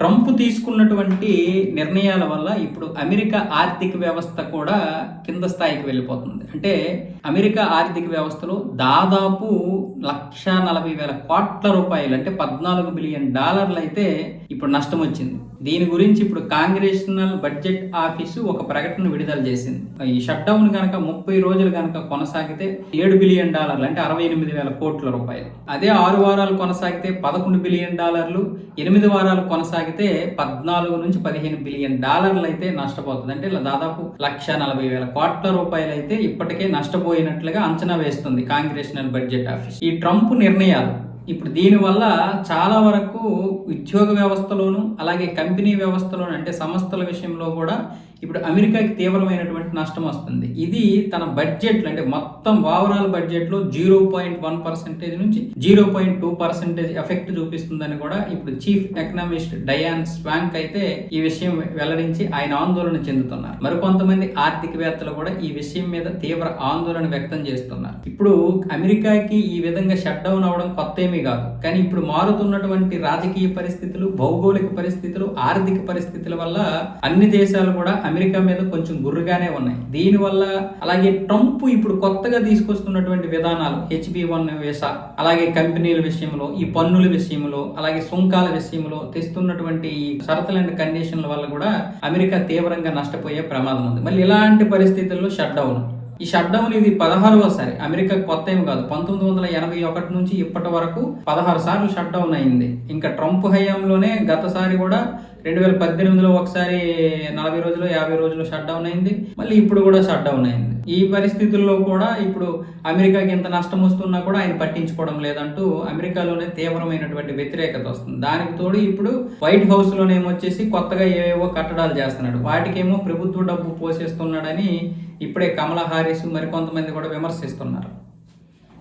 Trump తీసుకున్నటువంటి నిర్ణయాల వల్ల ఇప్పుడు అమెరికా ఆర్థిక వ్యవస్థ కూడా కింద స్థాయికి వెళ్ళిపోతుంది. అంటే అమెరికా ఆర్థిక వ్యవస్థలో దాదాపు లక్ష నలభై వేల కోట్ల రూపాయలు అంటే పద్నాలుగు బిలియన్ డాలర్లు అయితే ఇప్పుడు నష్టం వచ్చింది. దీని గురించి ఇప్పుడు కాంగ్రెషనల్ బడ్జెట్ ఆఫీసు ఒక ప్రకటన విడుదల చేసింది. ఈ షట్డౌన్ కనుక ముప్పై రోజులు కనుక కొనసాగితే ఏడు బిలియన్ డాలర్లు అంటే అరవై ఎనిమిది వేల కోట్ల రూపాయలు. అదే ఆరు వారాలు కొనసాగితే పదకొండు బిలియన్ డాలర్లు ఎనిమిది వారాలు కొనసాగితే పద్నాలుగు నుంచి పదిహేను బిలియన్ డాలర్లు అయితే నష్టపోతుంది. అంటే దాదాపు లక్ష నలభై వేల కోట్ల రూపాయలు అయితే ఇప్పటికే నష్టపోయినట్లుగా అంచనా వేస్తుంది కాంగ్రెషనల్ బడ్జెట్ ఆఫీస్. ఈ ట్రంప్ నిర్ణయాలు ఇప్పుడు దీనివల్ల చాలా వరకు ఉద్యోగ వ్యవస్థలోను అలాగే కంపెనీ వ్యవస్థలోను అంటే సంస్థల విషయంలో కూడా ఇప్పుడు అమెరికాకి తీవ్రమైనటువంటి నష్టం వస్తుంది. ఇది తన బడ్జెట్లు అంటే మొత్తం ఓవరాల్ బడ్జెట్లో జీరో పాయింట్ వన్ పర్సెంటేజ్ నుంచి zero point two percentage effect చూపిస్తుందని కూడా ఇప్పుడు చీఫ్ ఎకనామిస్ట్ డయాన్ స్వాంక్ అయితే ఈ విషయం వెల్లడించి ఆయన ఆందోళన చెందుతున్నారు. మరికొంతమంది ఆర్థికవేత్తలు కూడా ఈ విషయం మీద తీవ్ర ఆందోళన వ్యక్తం చేస్తున్నారు. ఇప్పుడు అమెరికాకి ఈ విధంగా షట్ డౌన్ అవడం కొత్త ఏమీ కాదు. కానీ ఇప్పుడు మారుతున్నటువంటి రాజకీయ పరిస్థితులు భౌగోళిక పరిస్థితులు ఆర్థిక పరిస్థితుల వల్ల అన్ని దేశాలు కూడా అమెరికా మీద కొంచెం గుర్రుగానే ఉన్నాయి. దీనివల్ల అలాగే ట్రంప్ ఇప్పుడు కొత్తగా తీసుకొస్తున్నటువంటి విధానాలు హెచ్బి వన్ వీసా అలాగే కంపెనీల విషయంలో ఈ పన్నుల విషయంలో అలాగే సుంకాల విషయంలో తెస్తున్నటువంటి ఈ షరతులు అండ్ కండిషన్ల వల్ల కూడా అమెరికా తీవ్రంగా నష్టపోయే ప్రమాదం ఉంది. మళ్ళీ ఇలాంటి పరిస్థితుల్లో షట్ డౌన్ ఈ షట్ డౌన్ ఇది పదహారవసారి అమెరికా కొత్త ఏమి కాదు. పంతొమ్మిది వందల ఎనభై ఒకటి నుంచి ఇప్పటి వరకు పదహారు సార్లు షట్ డౌన్ అయింది. ఇంకా ట్రంప్ హయాంలోనే గతసారి కూడా రెండు వేల పద్దెనిమిదిలో ఒకసారి నలభై రోజులు యాభై రోజులు షట్ డౌన్ అయింది. మళ్ళీ ఇప్పుడు కూడా షట్ డౌన్ అయింది. ఈ పరిస్థితుల్లో కూడా ఇప్పుడు అమెరికాకి ఎంత నష్టం వస్తున్నా కూడా ఆయన పట్టించుకోవడం లేదంటూ అమెరికాలోనే తీవ్రమైనటువంటి వ్యతిరేకత వస్తుంది. దానికి తోడు ఇప్పుడు వైట్ హౌస్ లోనేమొచ్చేసి కొత్తగా ఏవేవో కట్టడాలు చేస్తున్నాడు. వాటికేమో ప్రభుత్వ డబ్బు పోసేస్తున్నాడని ఇప్పుడే కమలా హారిస్ మరికొంతమంది కూడా విమర్శిస్తున్నారు.